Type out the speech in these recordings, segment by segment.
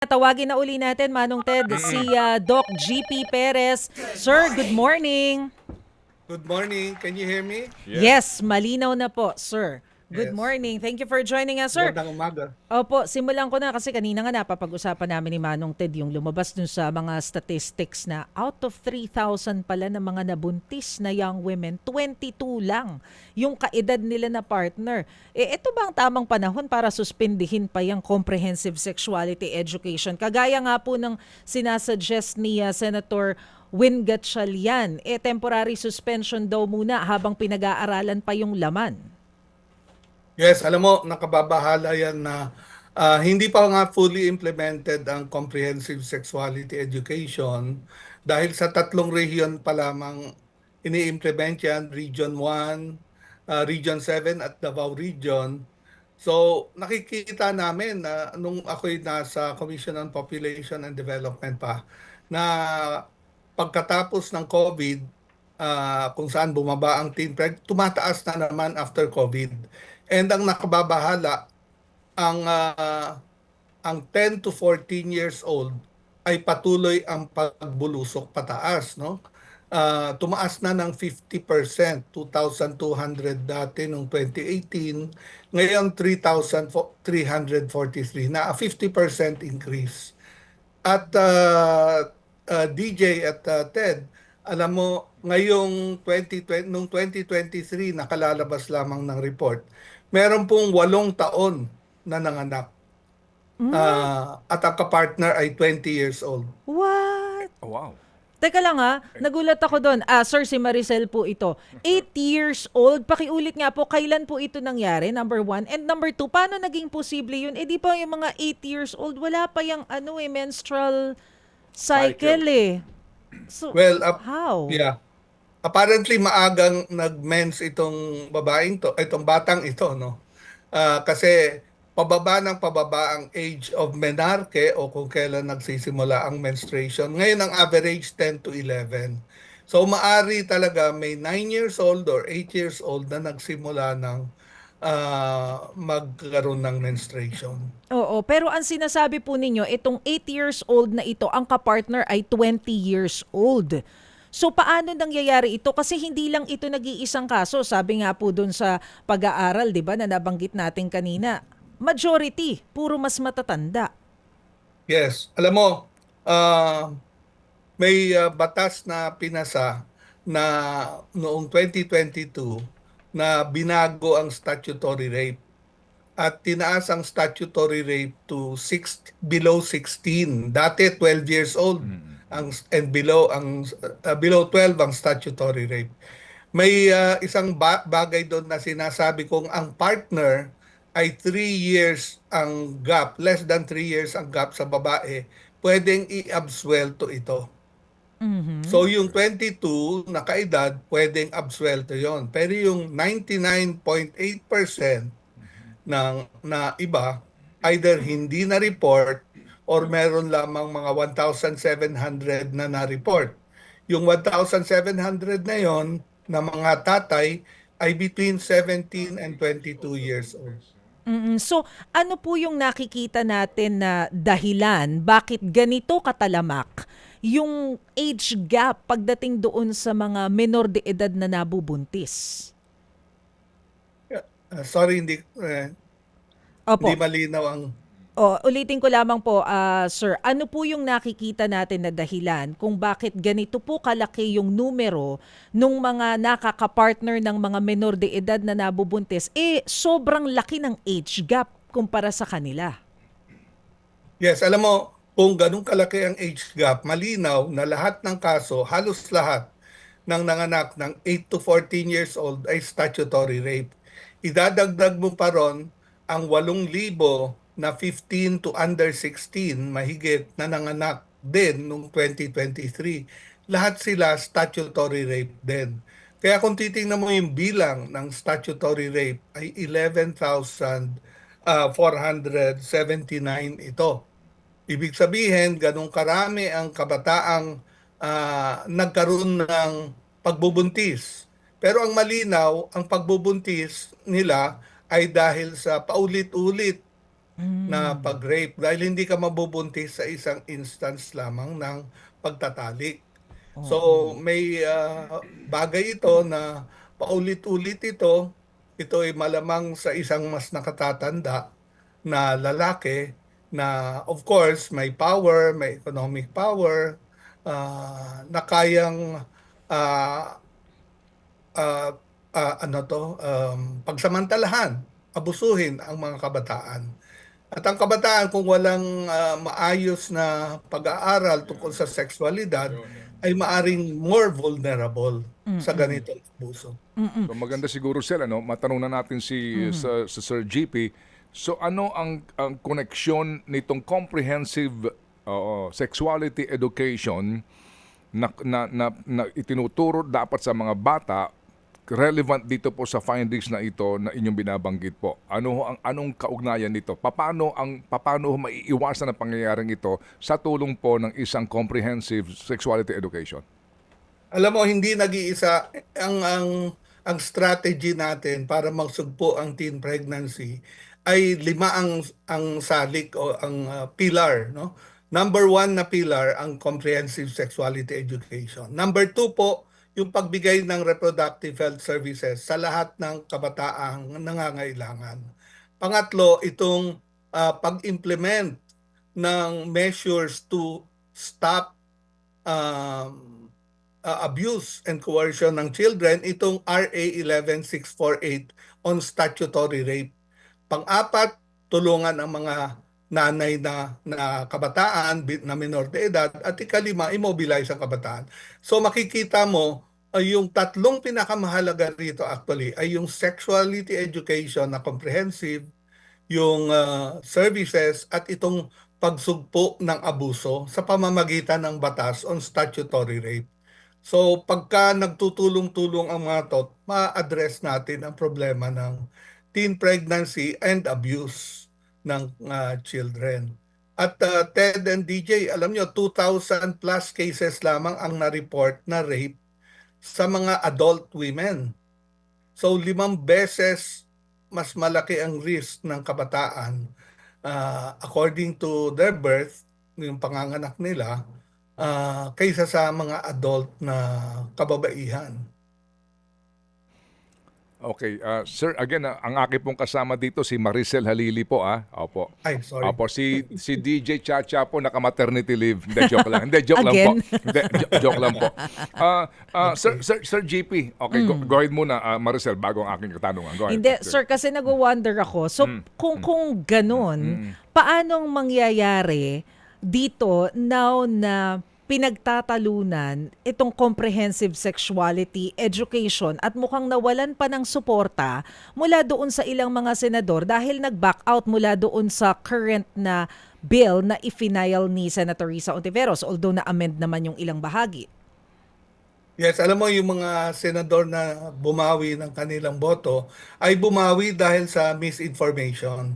Tawagin na uli natin, Manong Ted, si ah, Doc GP Perez. Sir, good morning. Good morning. Can you hear me? Yes, malinaw na po, sir. Good Yes. morning. Thank you for joining us, sir. Magandang umaga. Opo, simulan ko na kasi kanina nga napapag-usapan namin ni Manong Ted yung lumabas dun sa mga statistics na out of 3,000 pala ng mga nabuntis na young women, 22 lang yung kaedad nila na partner. Eh, ito ba ang tamang panahon para suspindihin pa yung comprehensive sexuality education? Kagaya nga po ng sinasuggest ni ah, Senator Win Gatchalian, eh temporary suspension daw muna habang pinag-aaralan pa yung laman. Yes, alam mo, nakababahala yan na ah, hindi pa nga fully implemented ang comprehensive sexuality education dahil sa tatlong region pa lamang ini-implement yan, Region 1, ah, Region 7 at Davao Region. So, nakikita namin na nung ako'y nasa Commission on Population and Development pa, na pagkatapos ng COVID, ah, kung saan bumaba ang teen preg, tumataas na naman after COVID. And ang nakababahala, ang ah, ang 10 to 14 years old ay patuloy ang pagbulusok pataas, no? Ah, tumaas na ng 50%, 2,200 dati noong 2018, ngayon 3,343 na a 50% increase. At uh, uh, DJ at uh, Ted, alam mo, ngayong 2020, nung 2023, nakalalabas lamang ng report, meron pong walong taon na nanganak. Ah, at ang kapartner ay 20 years old. What? Oh, wow. Teka lang ha, nagulat ako doon. Ah, sir, si Maricel po ito. 8 years old. Pakiulit nga po, kailan po ito nangyari? Number one. And number two, paano naging posible yun? Eh di pa yung mga 8 years old, wala pa yung ano eh, menstrual cycle, eh. So, Well, ap- how? yeah. Apparently maagang nag-mens itong babaeng to, itong batang ito, no? Ah, kasi pababa ng pababa ang age of menarche o kung kailan nagsisimula ang menstruation. Ngayon ang average 10 to 11. So maari talaga may 9 years old or 8 years old na nagsimula ng ah, magkaroon ng menstruation. Oo, pero ang sinasabi po ninyo, itong 8 years old na ito, ang kapartner ay 20 years old. So paano nangyayari ito? Kasi hindi lang ito nag-iisang kaso. Sabi nga po dun sa pag-aaral, di ba, na nabanggit natin kanina. Majority, puro mas matatanda. Yes. Alam mo, ah, may ah, batas na pinasa na noong 2022 na binago ang statutory rape at tinaas ang statutory rape to six, below 16. Dati 12 years old ang and below ang ah, below 12 ang statutory rape. May ah, isang ba- bagay doon na sinasabi kong ang partner ay 3 years ang gap, less than 3 years ang gap sa babae, pwedeng i-absuelto ito. So yung 22 na kaedad, pwedeng absuelto yon. Pero yung 99.8% ng na iba, either hindi na report or meron lamang mga 1,700 na na-report. Yung 1,700 na yon na mga tatay ay between 17 and 22 years old. Mm-mm. So ano po yung nakikita natin na dahilan bakit ganito katalamak yung age gap pagdating doon sa mga menor de edad na nabubuntis? Uh, sorry, hindi, eh, Opo. hindi malinaw ang O, ulitin ko lamang po, ah, sir, ano po yung nakikita natin na dahilan kung bakit ganito po kalaki yung numero nung mga nakakapartner ng mga menor de edad na nabubuntis, eh sobrang laki ng age gap kumpara sa kanila. Yes, alam mo, kung ganun kalaki ang age gap, malinaw na lahat ng kaso, halos lahat ng nanganak ng 8 to 14 years old ay statutory rape. Idadagdag mo pa ron ang 8,000 na 15 to under 16 mahigit na nanganak din noong 2023. Lahat sila statutory rape din. Kaya kung titingnan mo yung bilang ng statutory rape ay 11,479 ito. Ibig sabihin, ganun karami ang kabataang ah, nagkaroon ng pagbubuntis. Pero ang malinaw, ang pagbubuntis nila ay dahil sa paulit-ulit na pag-rape dahil hindi ka mabubuntis sa isang instance lamang ng pagtatalik. So may ah, bagay ito na paulit-ulit ito. Ito ay malamang sa isang mas nakatatanda na lalaki na of course may power, may economic power, ah, na kayang ah, ah, ah, ano to, um, pagsamantalahan, abusuhin ang mga kabataan. At ang kabataan kung walang ah, maayos na pag-aaral tungkol sa sexualidad ay maaring more vulnerable sa ganitong abuso. So maganda siguro sir, ano, matanong na natin si sa, sa Sir GP. So ano ang ang koneksyon nitong comprehensive oo, sexuality education na, na, na, na itinuturo dapat sa mga bata relevant dito po sa findings na ito na inyong binabanggit po. Ano ang anong kaugnayan nito? Paano ang paano maiiwasan ang pangyayaring ito sa tulong po ng isang comprehensive sexuality education? Alam mo, hindi nag-iisa ang ang ang strategy natin para magsugpo ang teen pregnancy ay lima ang ang salik o ang uh, pillar, no? Number one na pillar ang comprehensive sexuality education. Number two po yung pagbigay ng reproductive health services sa lahat ng kabataang nangangailangan. Pangatlo, itong uh, pag-implement ng measures to stop um, uh, abuse and coercion ng children, itong RA 11648 on statutory rape. Pang-apat, tulungan ang mga nanay na, na kabataan na minor de edad at ikalima, immobilize ang kabataan. So makikita mo, ay yung tatlong pinakamahalaga rito actually ay yung sexuality education na comprehensive, yung uh, services at itong pagsugpo ng abuso sa pamamagitan ng batas on statutory rape. So pagka nagtutulong-tulong ang mga to, ma-address natin ang problema ng teen pregnancy and abuse ng uh, children. At uh, Ted and DJ, alam nyo, 2,000 plus cases lamang ang na-report na rape sa mga adult women. So limang beses mas malaki ang risk ng kabataan uh, according to their birth, yung panganganak nila, uh, kaysa sa mga adult na kababaihan. Okay, uh, sir, again, uh, ang aking pong kasama dito si Maricel Halili po, ah. Opo. Ay, sorry. Opo, si si DJ Chacha po naka-maternity leave. Hindi joke lang. Hindi joke lang po. Again? Hindi jo- joke lang po. Ah, ah, sir, sir Sir GP. Okay, go, go ahead muna ah, Maricel bago ang aking katanungan. Go ahead. Hindi, sir, kasi nag-wonder ako. So, kung kung ganun, paanong mangyayari dito now na pinagtatalunan itong comprehensive sexuality education at mukhang nawalan pa ng suporta mula doon sa ilang mga senador dahil nag-back out mula doon sa current na bill na ifinile ni Senator Risa Ontiveros although na-amend naman yung ilang bahagi. Yes, alam mo yung mga senador na bumawi ng kanilang boto ay bumawi dahil sa misinformation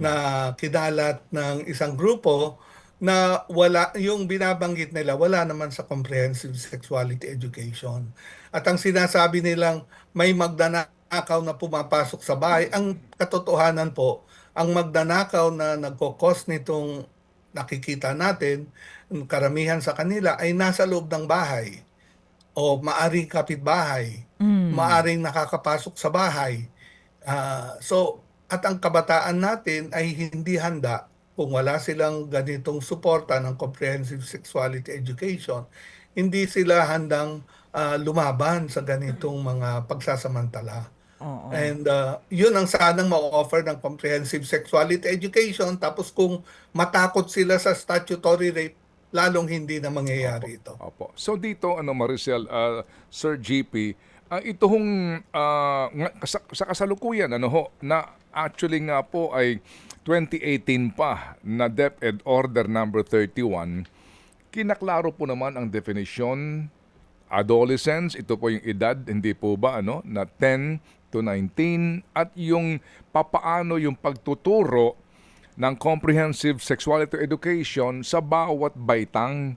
na kinalat ng isang grupo na wala yung binabanggit nila wala naman sa comprehensive sexuality education. At ang sinasabi nilang may magdanakaw na pumapasok sa bahay, ang katotohanan po, ang magdanakaw na nagkokos nitong nakikita natin, karamihan sa kanila ay nasa loob ng bahay o maaring kapitbahay, maaring nakakapasok sa bahay. Ah, so, at ang kabataan natin ay hindi handa kung wala silang ganitong suporta ng comprehensive sexuality education, hindi sila handang ah, lumaban sa ganitong mga pagsasamantala. Oo. And uh, yun ang sanang ma-offer ng comprehensive sexuality education. Tapos kung matakot sila sa statutory rape, lalong hindi na mangyayari ito. Opo. So dito ano Maricel, uh, Sir GP, uh, ito hong uh, sa, sa kasalukuyan ano ho na actually nga po ay 2018 pa na DepEd Order number 31 kinaklaro po naman ang definition adolescence, ito po yung edad, hindi po ba ano, na 10 to 19 at yung papaano yung pagtuturo ng comprehensive sexuality education sa bawat baitang.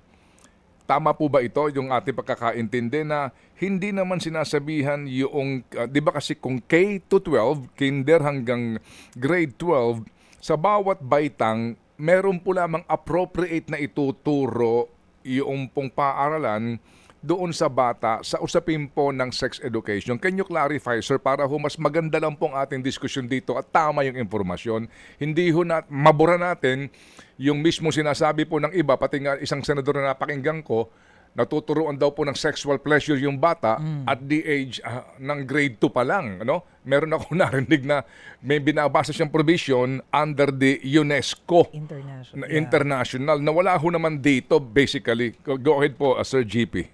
Tama po ba ito yung ating pagkakaintindi na hindi naman sinasabihan yung, uh, di ba kasi kung K to 12, kinder hanggang grade 12, sa bawat baitang, meron po lamang appropriate na ituturo yung pong paaralan doon sa bata sa usapin po ng sex education. Can you clarify, sir, para ho mas maganda lang pong ating diskusyon dito at tama yung informasyon. Hindi ho na, mabura natin yung mismo sinasabi po ng iba, pati nga isang senador na napakinggan ko, natuturuan daw po ng sexual pleasure yung bata at the age ah, ng grade 2 pa lang. Ano? Meron ako narinig na may binabasa siyang provision under the UNESCO International. na Yeah. international na wala ho naman dito basically. Go go ahead po, uh, Sir GP.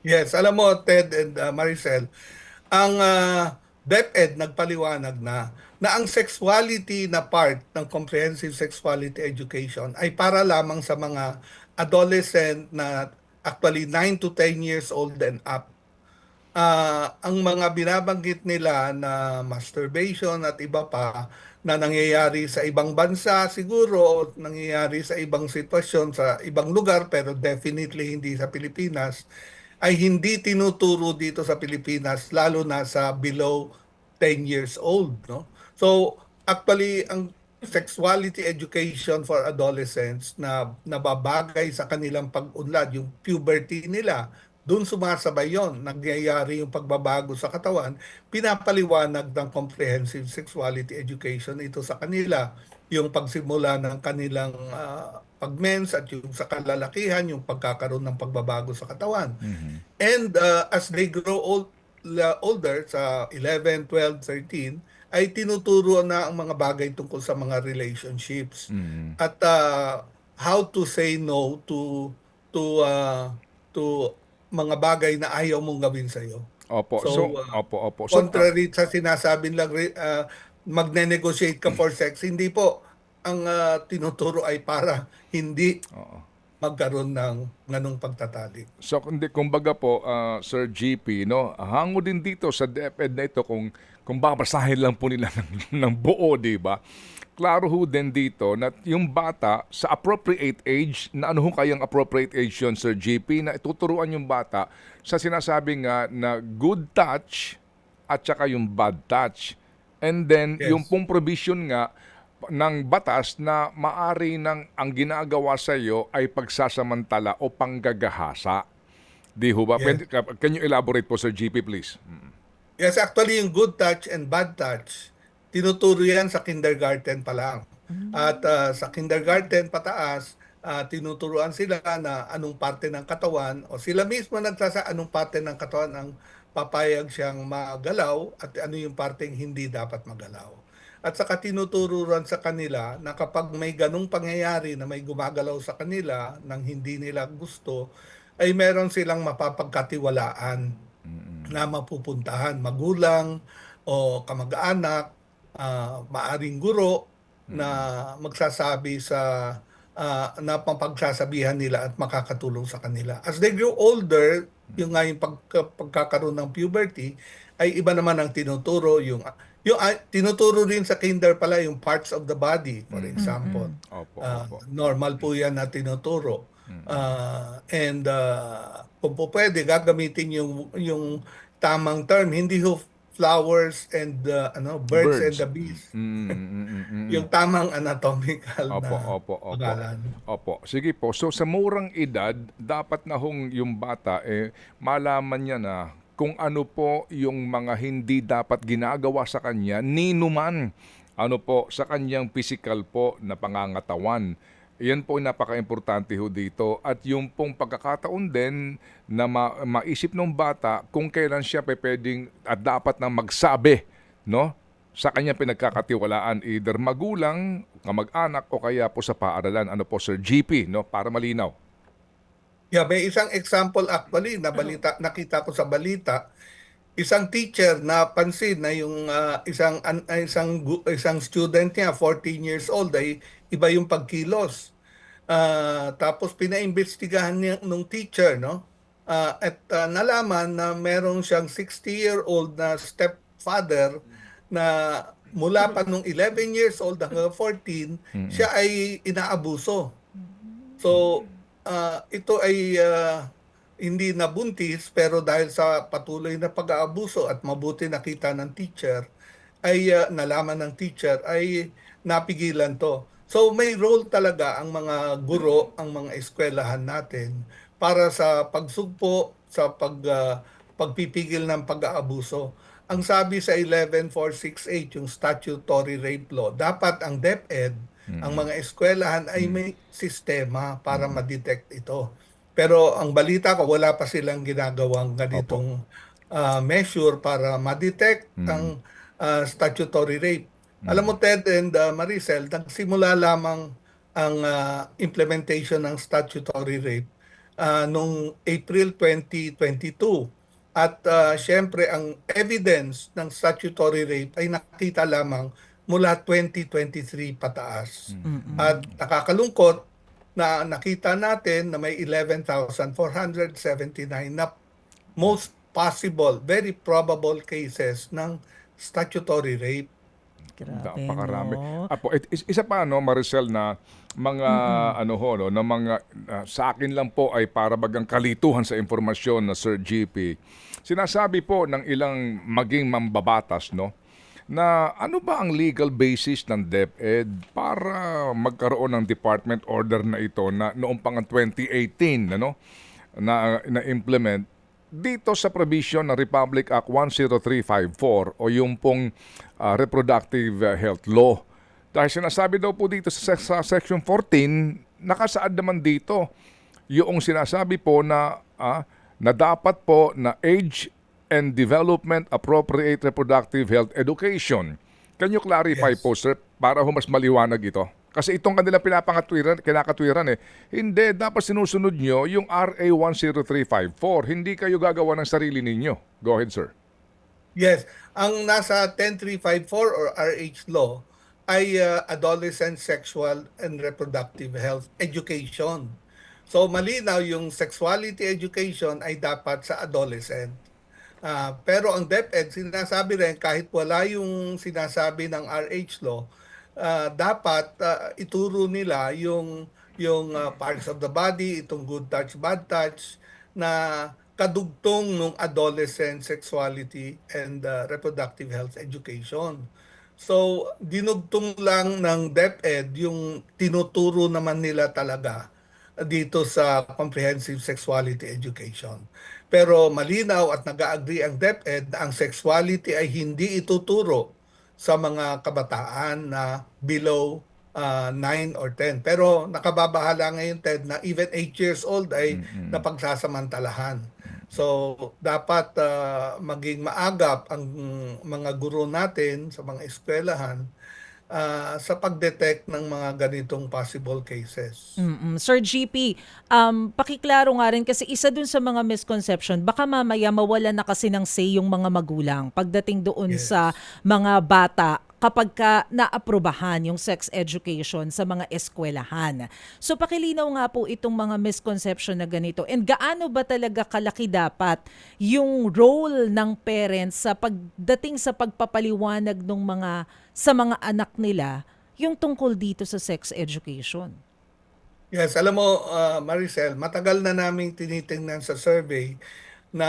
Yes, alam mo Ted and uh, Maricel, ang uh, DepEd nagpaliwanag na na ang sexuality na part ng comprehensive sexuality education ay para lamang sa mga adolescent na actually 9 to 10 years old and up. Ah, ang mga binabanggit nila na masturbation at iba pa na nangyayari sa ibang bansa siguro o nangyayari sa ibang sitwasyon sa ibang lugar pero definitely hindi sa Pilipinas ay hindi tinuturo dito sa Pilipinas lalo na sa below 10 years old no so actually ang sexuality education for adolescents na nababagay sa kanilang pag-unlad yung puberty nila doon sumasabay yon nagyayari yung pagbabago sa katawan. Pinapaliwanag ng comprehensive sexuality education ito sa kanila. Yung pagsimula ng kanilang ah, pagmens at yung sa kalalakihan yung pagkakaroon ng pagbabago sa katawan. And uh, as they grow old, older sa 11, 12, 13 ay tinuturo na ang mga bagay tungkol sa mga relationships at uh, how to say no to to uh, to mga bagay na ayaw mong gawin sa iyo. Opo. So, So, uh, opo, opo. So, Contrary sa sinasabing lang uh, magne-negotiate ka for sex, hindi po ang uh, tinuturo ay para hindi Oo. Magkaroon ng ganong pagtatalik. So kundi kumbaga po uh, Sir GP no, hango din dito sa DepEd na ito kung kung babasahin lang po nila ng, ng buo, 'di ba? Klaro ho din dito na yung bata sa appropriate age, na ano ho kayang appropriate age yun, Sir GP, na ituturuan yung bata sa sinasabi nga na good touch at saka yung bad touch. And then, Yes. yung pong provision nga ng batas na maari ng ang ginagawa sa iyo ay pagsasamantala o panggagahasa. Di ho ba? Yes. Pwede- can you elaborate po, Sir GP, please? Yes, actually yung good touch and bad touch, tinuturo yan sa kindergarten pa lang. At ah, sa kindergarten pataas, ah, tinuturuan sila na anong parte ng katawan o sila mismo nagsasa anong parte ng katawan ang papayag siyang magalaw at ano yung parteng hindi dapat magalaw. At saka tinuturuan sa kanila na kapag may ganong pangyayari na may gumagalaw sa kanila nang hindi nila gusto, ay meron silang mapapagkatiwalaan na mapupuntahan. Magulang o kamag-anak, ah, maaring guro na magsasabi sa ah, na mapagsasabihan nila at makakatulong sa kanila. As they grow older, yung nga yung pagka- pagkakaroon ng puberty ay iba naman ang tinuturo yung yung ah, tinuturo din sa kinder pala yung parts of the body for example. Opo, Ah, opo. normal po yan na tinuturo. Ah, and ah, kung po pwede, gagamitin yung, yung tamang term. Hindi ho flowers and uh, ano birds, and Birds. the bees. Mm, mm, mm, mm, mm. Yung tamang anatomical Opo, na opo, opo. pangalan. Opo. Sige po. So sa murang edad, dapat na hong yung bata eh malaman niya na kung ano po yung mga hindi dapat ginagawa sa kanya ni numan ano po sa kanyang physical po na pangangatawan. Yan po napaka-importante ho dito. At yung pong pagkakataon din na ma- maisip ng bata kung kailan siya pe pwedeng at dapat na magsabi, no? Sa kanyang pinagkakatiwalaan, either magulang, kamag-anak, o kaya po sa paaralan. Ano po, Sir GP, no? Para malinaw. Yeah, may isang example actually na balita nakita ko sa balita. Isang teacher na pansin na yung ah, isang an- ah, isang isang student niya 14 years old ay iba yung pagkilos. Ah, tapos pinaimbestigahan niya nung teacher, no? Ah, at ah, nalaman na meron siyang 60-year-old na stepfather na mula pa nung 11 years old hanggang 14, siya ay inaabuso. So, ah, ito ay ah, hindi nabuntis pero dahil sa patuloy na pag-aabuso at mabuti nakita ng teacher ay ah, nalaman ng teacher ay napigilan to. So may role talaga ang mga guro, ang mga eskwelahan natin para sa pagsugpo, sa pag, ah, pagpipigil ng pag-aabuso. Ang sabi sa 11468, yung statutory rape law, dapat ang DepEd, ang mga eskwelahan ay may sistema para ma-detect ito. Pero ang balita ko, wala pa silang ginagawang ganitong ah, measure para ma-detect ang ah, statutory rape. Alam mo, Ted and ah, Maricel, nagsimula lamang ang ah, implementation ng statutory rape ah, noong April 2022. At ah, syempre, ang evidence ng statutory rape ay nakita lamang mula 2023 pataas. At nakakalungkot na nakita natin na may 11,479 na most possible, very probable cases ng statutory rape. Grabe, Napakarami. no? Apo, it- is- isa pa no Maricel na mga ano ho no, na mga ah, sa akin lang po ay para bagang kalituhan sa impormasyon na Sir GP. Sinasabi po ng ilang maging mambabatas no na ano ba ang legal basis ng DepEd para magkaroon ng department order na ito na noong pang 2018 ano na na implement dito sa provision ng Republic Act 10354 o yung pong ah, reproductive ah, health law. Dahil sinasabi daw po dito sa, sa section 14, nakasaad naman dito yung sinasabi po na ah, na dapat po na age and development appropriate reproductive health education. Can you clarify Yes. po sir para ho mas maliwanag ito? Kasi itong kanilang pinapakatwiran, kinakatwiran eh. Hindi, dapat sinusunod nyo yung RA 10354. Hindi kayo gagawa ng sarili ninyo. Go ahead, sir. Yes, ang nasa 10354 or RH law ay uh, adolescent sexual and reproductive health education. So malinaw yung sexuality education ay dapat sa adolescent. Ah, pero ang DepEd sinasabi rin kahit wala yung sinasabi ng RH law, ah, dapat ah, ituro nila yung yung ah, parts of the body, itong good touch, bad touch na kadugtong ng adolescent sexuality and uh, reproductive health education. So, dinugtong lang ng DepEd yung tinuturo naman nila talaga dito sa comprehensive sexuality education. Pero malinaw at nag-agree ang DepEd na ang sexuality ay hindi ituturo sa mga kabataan na below uh, 9 or 10. Pero nakababahala ngayon, Ted, na even 8 years old ay napagsasamantalahan. So, dapat uh, maging maagap ang mga guro natin sa mga eskwelahan uh, sa pag-detect ng mga ganitong possible cases. Mm-mm. Sir GP, um, pakiklaro nga rin kasi isa dun sa mga misconception, baka mamaya mawala na kasi ng say yung mga magulang pagdating doon Yes. sa mga bata kapag ka naaprubahan yung sex education sa mga eskwelahan. So pakilinaw nga po itong mga misconception na ganito. And gaano ba talaga kalaki dapat yung role ng parents sa pagdating sa pagpapaliwanag ng mga sa mga anak nila yung tungkol dito sa sex education? Yes, alam mo, uh, Maricel, matagal na naming tinitingnan sa survey na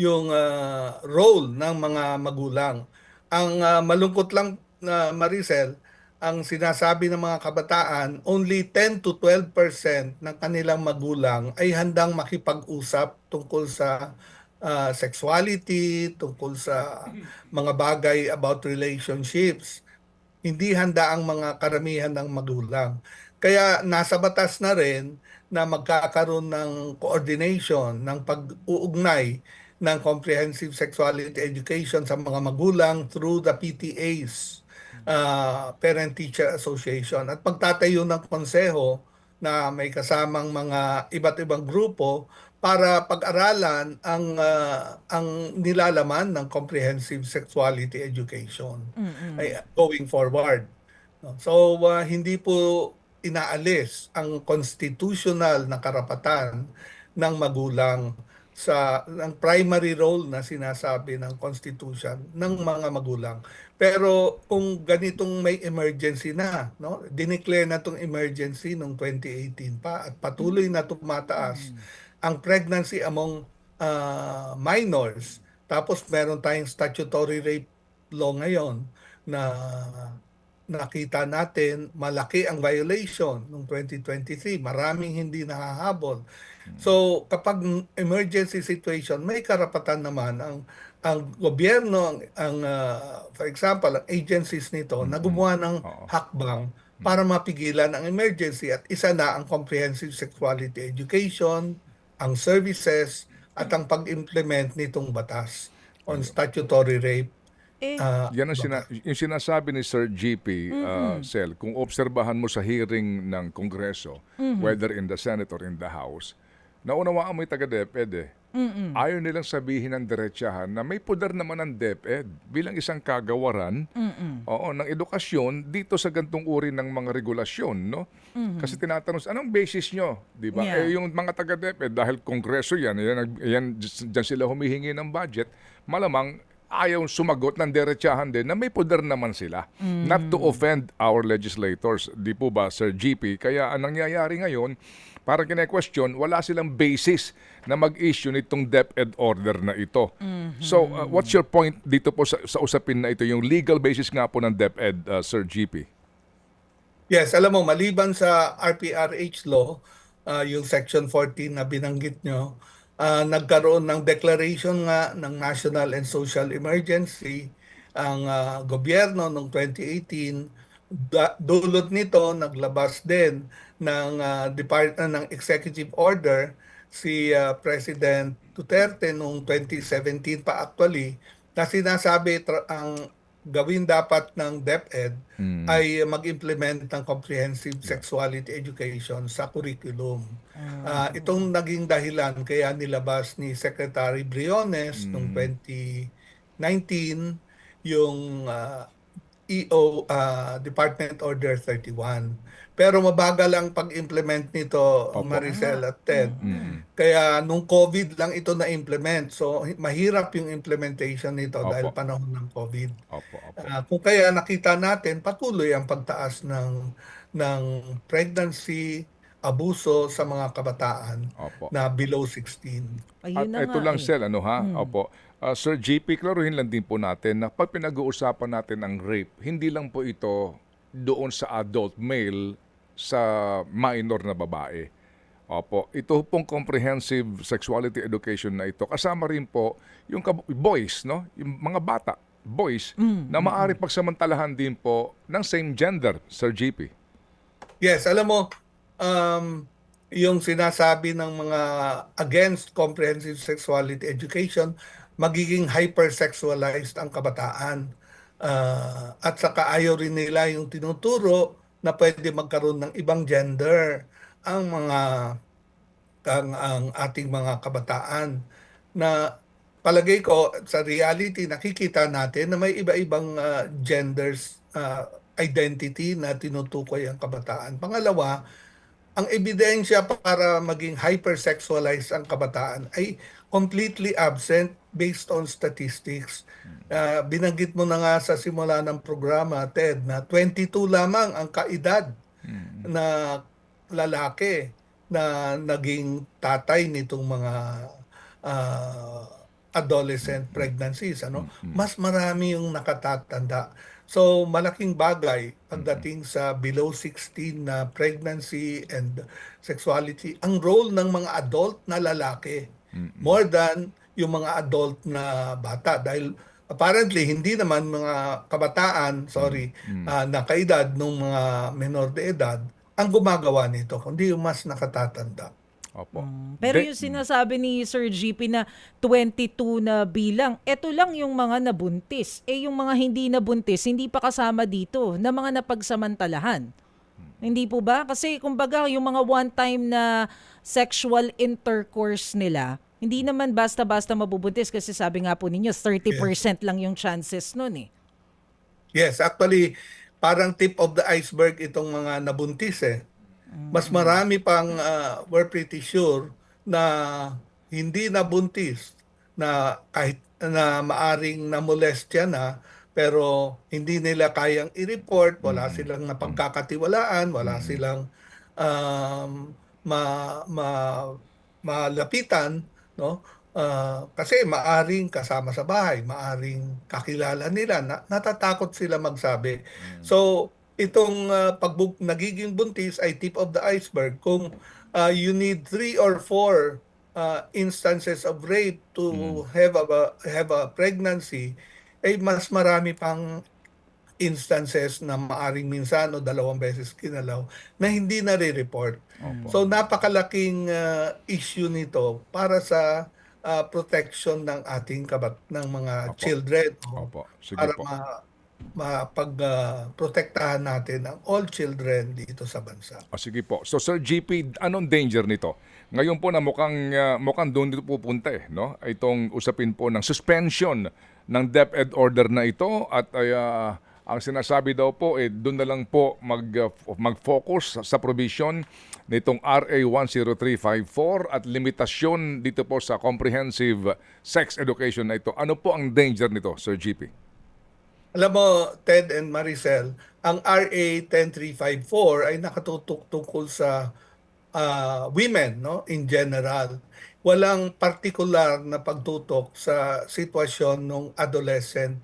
yung uh, role ng mga magulang. Ang uh, malungkot lang na Maricel, ang sinasabi ng mga kabataan, only 10 to 12% ng kanilang magulang ay handang makipag-usap tungkol sa uh, sexuality, tungkol sa mga bagay about relationships hindi handa ang mga karamihan ng magulang. Kaya nasa batas na rin na magkakaroon ng coordination, ng pag-uugnay ng comprehensive sexuality education sa mga magulang through the PTAs, uh, Parent Teacher Association, at pagtatayo ng konseho na may kasamang mga iba't ibang grupo para pag-aralan ang ah, ang nilalaman ng comprehensive sexuality education. Ay going forward. So ah, hindi po inaalis ang constitutional na karapatan ng magulang sa ang primary role na sinasabi ng constitution ng mga magulang. Pero kung ganitong may emergency na, no? Dineclare na tong emergency noong 2018 pa at patuloy na tumataas ang pregnancy among ah, minors. Tapos meron tayong statutory rape law ngayon na nakita natin malaki ang violation noong 2023. Maraming hindi nahahabol. So kapag emergency situation, may karapatan naman ang ang gobyerno, ang, ang ah, for example, ang agencies nito na gumawa ng Oo. hakbang para mapigilan ang emergency at isa na ang comprehensive sexuality education, ang services at ang pag-implement nitong batas on statutory rape. Eh, ah, Yan ang sina- yung sinasabi ni Sir GP, uh, Sel, kung obserbahan mo sa hearing ng Kongreso, whether in the Senate or in the House, naunawaan mo yung taga-DepEd eh. Ayaw nilang sabihin ng diretsahan na may poder naman ang DepEd bilang isang kagawaran oo, ng edukasyon dito sa gantong uri ng mga regulasyon. No? Kasi tinatanong, anong basis nyo? Di ba? Yeah. Eh, yung mga taga-DepEd, dahil Kongreso yan, yan, yan, dyan sila humihingi ng budget, malamang ayaw sumagot ng diretsahan din na may poder naman sila. Not to offend our legislators. Di po ba, Sir GP? Kaya ang nangyayari ngayon, parang kine-question, wala silang basis na mag-issue nitong DepEd order na ito. So, uh, what's your point dito po sa, sa usapin na ito, yung legal basis nga po ng DepEd, uh, Sir GP? Yes, alam mo, maliban sa RPRH law, ah, yung section 14 na binanggit nyo, ah, nagkaroon ng declaration nga ng national and social emergency ang ah, gobyerno noong 2018. Da- dulot nito, naglabas din ng, ah, depart- ah, ng executive order si ah, President Duterte noong 2017 pa actually na sinasabi tra- ang gawin dapat ng DepEd ay mag-implement ng comprehensive sexuality education sa curriculum. Ah, itong naging dahilan kaya nilabas ni Secretary Briones noong 2019 yung ah, EO ah, Department Order 31. Pero mabagal ang pag-implement nito, Maricel at Ted. Kaya nung COVID lang ito na-implement. So mahirap yung implementation nito Opo. dahil panahon ng COVID. Opo, opo. Ah, kung kaya nakita natin patuloy ang pagtaas ng ng pregnancy, abuso sa mga kabataan Opo. na below 16. ayun na At ito nga lang, eh. Sel, ano ha? Opo. Ah, Sir GP, klaruhin lang din po natin na pag pinag-uusapan natin ang rape, hindi lang po ito doon sa adult male sa minor na babae. Opo. Ito pong comprehensive sexuality education na ito. Kasama rin po yung kab- boys, no? Yung mga bata, boys, na maaari pagsamantalahan din po ng same gender, Sir GP. Yes, alam mo, um, yung sinasabi ng mga against comprehensive sexuality education, magiging hypersexualized ang kabataan. Ah, at saka ayaw rin nila yung tinuturo na pwede magkaroon ng ibang gender ang mga ang, ang ating mga kabataan na palagay ko sa reality nakikita natin na may iba-ibang ah, genders ah, identity na tinutukoy ang kabataan. Pangalawa, ang ebidensya para maging hypersexualized ang kabataan ay completely absent based on statistics. Ah, binanggit mo na nga sa simula ng programa, Ted, na 22 lamang ang kaedad na lalaki na naging tatay nitong mga ah, adolescent pregnancies ano? Mas marami yung nakatatanda so malaking bagay pagdating sa below 16 na pregnancy and sexuality. Ang role ng mga adult na lalaki more than yung mga adult na bata. Dahil apparently hindi naman mga kabataan sorry ah, na kaedad ng mga menor de edad ang gumagawa nito kundi yung mas nakatatanda Opo. Pero De- yung sinasabi ni Sir GP na 22 na bilang, eto lang yung mga nabuntis. Eh yung mga hindi nabuntis, hindi pa kasama dito na mga napagsamantalahan. Hindi po ba? Kasi kumbaga yung mga one-time na sexual intercourse nila, hindi naman basta-basta mabubuntis kasi sabi nga po ninyo, 30% lang yung chances nun eh. Yes, actually, parang tip of the iceberg itong mga nabuntis eh. Mas marami pang, uh, we're pretty sure, na hindi nabuntis na kahit na maaring namolestya na pero hindi nila kayang i-report, wala silang napagkakatiwalaan, wala silang um, ma, ma, malapitan, no? Ah, kasi maaring kasama sa bahay, maaring kakilala nila, na, natatakot sila magsabi. So, itong uh, pagbug nagiging buntis ay tip of the iceberg. Kung uh, you need three or four uh, instances of rape to have a have a pregnancy, ay mas marami pang instances na maaring minsan o dalawang beses kinalaw na hindi nare-report. So napakalaking uh, issue nito para sa uh, protection ng ating kabat ng mga Opo. children Opo. Sige para po. ma mapag uh, natin ang all children dito sa bansa. Ah, sige po. So Sir GP, anong danger nito? Ngayon po na mukhang ah, mukhang doon dito pupunta eh, no? Itong usapin po ng suspension ng DepEd order na ito at ah, ang sinasabi daw po eh doon na lang po mag ah, mag-focus sa provision nitong RA 10354 at limitasyon dito po sa comprehensive sex education na ito. Ano po ang danger nito, Sir GP? Alam mo, Ted and Maricel, ang RA 10354 ay nakatutok tungkol sa ah, women no in general. Walang particular na pagtutok sa sitwasyon ng adolescent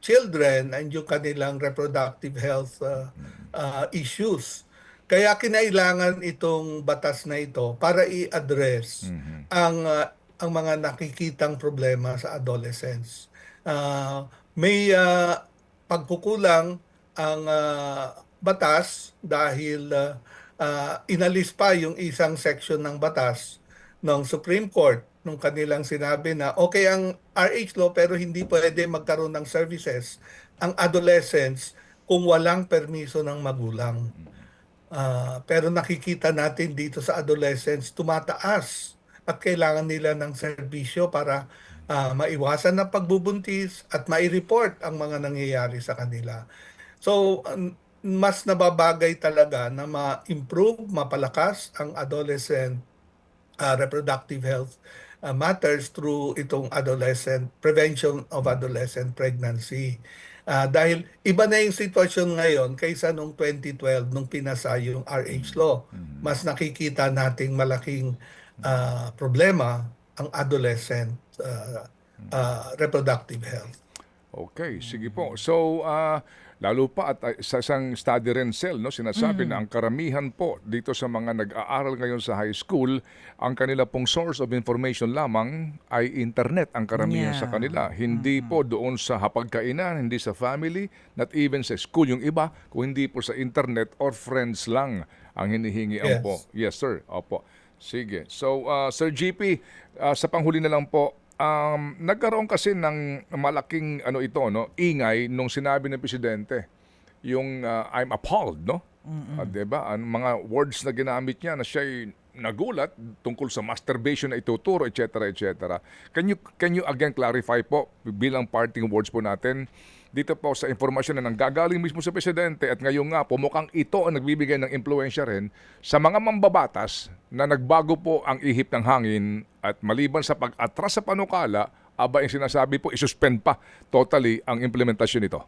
children and yung kanilang reproductive health ah, ah, issues. Kaya kinailangan itong batas na ito para i-address ang ah, ang mga nakikitang problema sa adolescents. Ah, may ah, pagkukulang ang ah, batas dahil ah, ah, inalis pa yung isang section ng batas ng Supreme Court nung kanilang sinabi na okay ang RH law pero hindi pwede magkaroon ng services ang adolescents kung walang permiso ng magulang. Ah, pero nakikita natin dito sa adolescents tumataas at kailangan nila ng serbisyo para ah, maiwasan ng pagbubuntis at mai-report ang mga nangyayari sa kanila. So mas nababagay talaga na ma-improve, mapalakas ang adolescent uh, reproductive health uh, matters through itong adolescent prevention of adolescent pregnancy. Uh, dahil iba na yung sitwasyon ngayon kaysa nung 2012 nung pinasa yung RH law. Mas nakikita nating malaking uh, problema ang adolescent uh, uh, reproductive health. Okay, sige po. So, ah, lalo pa at ah, sa isang study rin cell, no, sinasabi na ang karamihan po dito sa mga nag-aaral ngayon sa high school, ang kanila pong source of information lamang ay internet ang karamihan sa Yeah. kanila. Hindi po doon sa hapagkainan, hindi sa family, not even sa school yung iba, kung hindi po sa internet or friends lang ang hinihingi ang Yes. po. Yes, sir. Opo. Sige. So, ah, Sir GP, ah, sa panghuli na lang po, um, nagkaroon kasi ng malaking ano ito, no, ingay nung sinabi ng presidente, yung ah, I'm appalled, no? Ah, 'di ba? Ang mga words na ginamit niya na siya nagulat tungkol sa masturbation na ituturo, etc., etc. Can you can you again clarify po bilang parting words po natin dito po sa impormasyon na nanggagaling mismo sa presidente at ngayon nga po mukhang ito ang nagbibigay ng impluensya rin sa mga mambabatas na nagbago po ang ihip ng hangin at maliban sa pag-atras sa panukala, aba yung sinasabi po, isuspend pa totally ang implementasyon nito.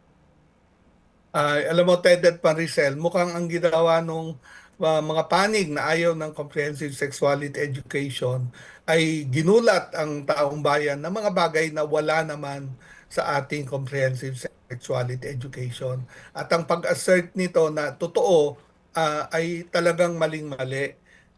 Ay, alam mo, Ted at Maricel, mukhang ang ginawa nung uh, mga panig na ayaw ng comprehensive sexuality education ay ginulat ang taong bayan ng mga bagay na wala naman sa ating comprehensive sexuality education. At ang pag-assert nito na totoo ah, ay talagang maling-mali.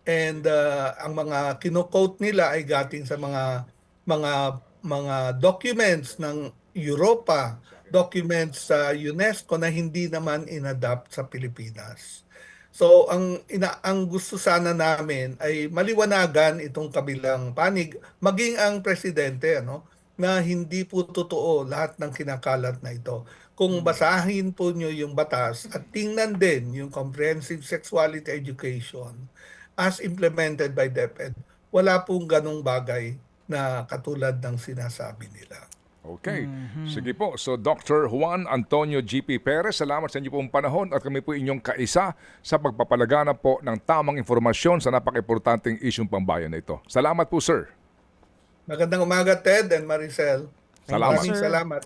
And ah, ang mga kino-quote nila ay gating sa mga mga mga documents ng Europa, documents sa UNESCO na hindi naman inadapt sa Pilipinas. So ang ina ang gusto sana namin ay maliwanagan itong kabilang panig maging ang presidente ano na hindi po totoo lahat ng kinakalat na ito. Kung basahin po nyo yung batas at tingnan din yung comprehensive sexuality education as implemented by DepEd, wala pong ganong bagay na katulad ng sinasabi nila. Okay. Sige po. So, Dr. Juan Antonio GP Perez, salamat sa inyo pong panahon at kami po inyong kaisa sa pagpapalaganap po ng tamang informasyon sa napaka-importanting isyong pambayan na ito. Salamat po, sir. Magandang umaga, Ted and Maricel. Salamat. Maraming Sir. salamat.